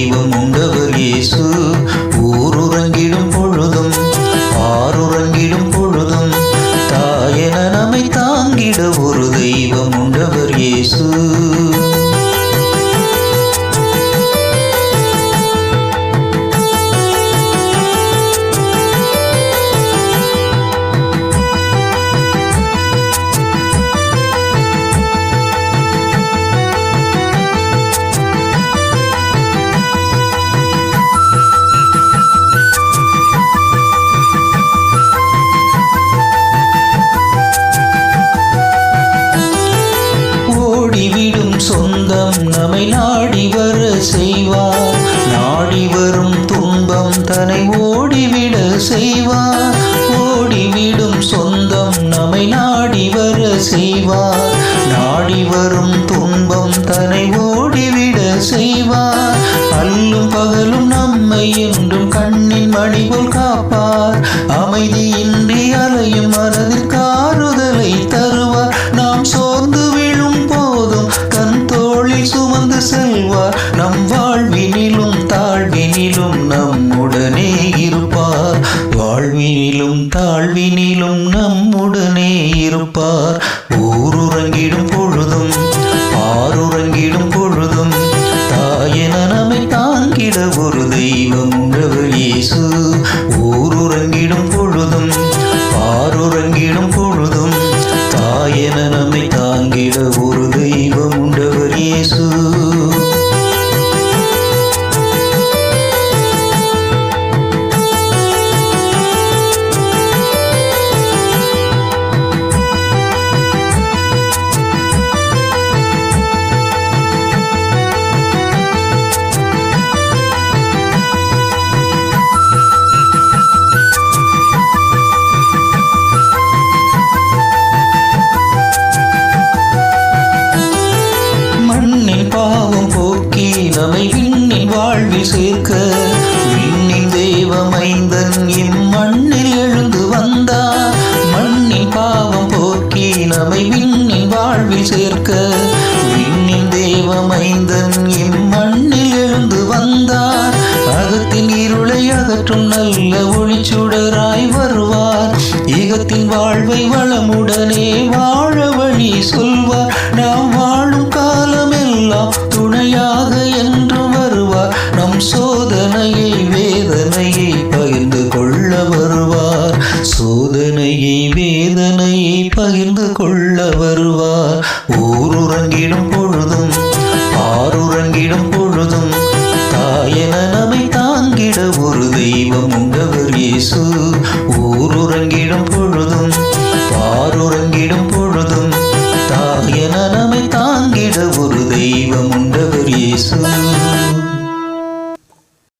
தெய்வம் உண்டவர் இயேசு. ஊருறங்கிடும் பொழுதும் ஆறுறங்கிடும் பொழுதும் தாயன நம்மை தாங்கிட ஒரு தெய்வம் உண்டவர் இயேசு. செய்வார். நாடி வரும் துன்பம் தன்னை ஓடிவிட செய்வார். ஓடிவிடும் சொந்தம் நம்மை நாடி வர செய்வார். நாடி வரும் துன்பம் தன்னை ஓடிவிட செய்வார். அல்லும் பகலும் நம்மை என்றும் கண்ணின் மணி போல் காப்பார். அமைதி தோளில் சுமந்து செல்வார் நம் வாழ்வினிலும் தாழ்வினிலும் நம்முடனே இருப்பார். வாழ்வினிலும் தாழ்வினிலும் நம்முடனே இருப்பார். ஊருறங்கிடும் பொழுதும் தெய்வமைந்தன் இம்மண்ணில் எழுந்து வந்தார். மண்ணின் பாவம் போக்கி நம்மை விண்ணின் வாழ்வில் சேர்க்க. விண்ணின் தெய்வமைந்தன் இம்மண்ணில் எழுந்து வந்தார். அகத்தின் இருளை அகற்றும் நல்ல ஒளிச்சுடராய் வருவார். இகத்தின் வாழ்வை வளமுடனே வாழ வழி சொல்வார். நாம் வாழும் காலமெல்லாம் துணையாக என்று வருவார். நம் சோதனையை வேதனையை பகிர்ந்து கொள்ள வருவார். சோதனையை வேதனையை பகிர்ந்து கொள்ள வருவார். ஊருறங்கிடும் பொழுதும் ஆறுறங்கிடும் பொழுதும்